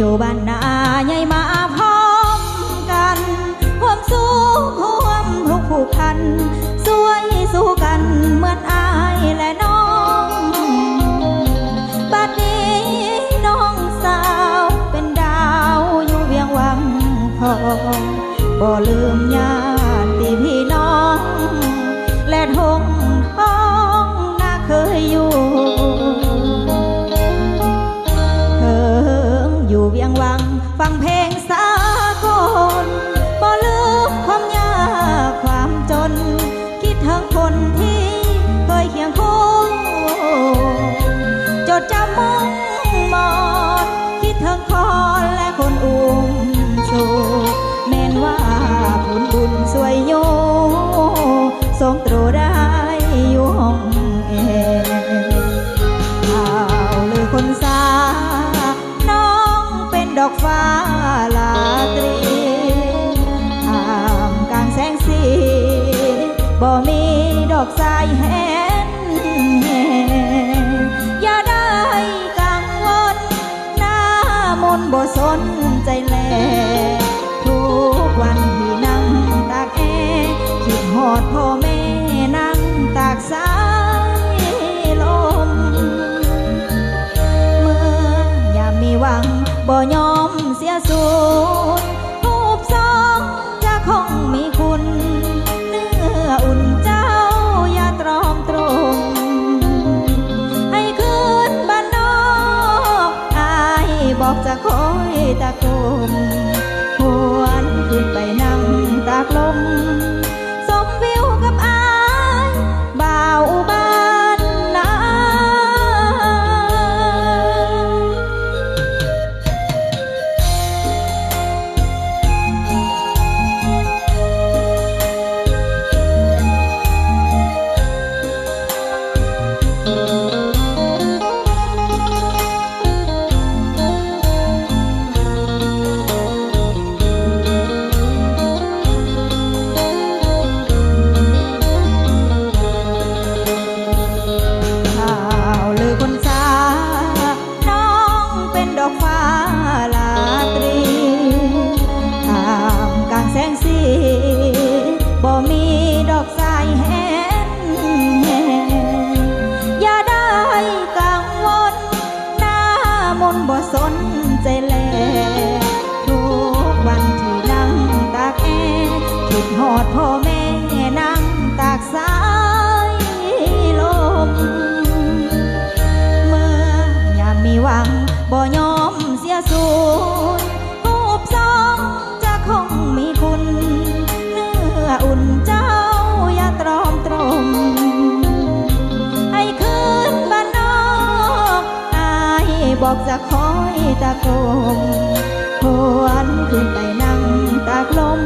อยู่บ้านนาใหญ่มาพร้อมกันหวมสู้หวมทุกข์ผูกพันสวยสู้กันเหมือนอายและน้องบัดนี้น้องสาวเป็นดาวอยู่เวียงวังทองบ่ลืมยาากล บ่มีดอกสายแหนอย่าได้กังวลหน้ามนบ่สนใจแลทุกวันที่นั่งตากแอร์คิดหอดพ่อแม่นั่งตากสายลม เมื่อยามมีหวังบ่ยอมเสียสูญ อกจะคอยตะกลมหวนขึ้นไปนั่งตากลม อดพ่อแม่นั่งตากสายลม เมื่อยามมีหวังบ่ยอมเสียสูญรูปสองจะคงมีคุณ เนื้ออุ่นเจ้าอย่าตรอมตรม ให้คืนบ้านนอกอายบอกจะคอยตะโกนหวนขึ้นไปนั่งตากลม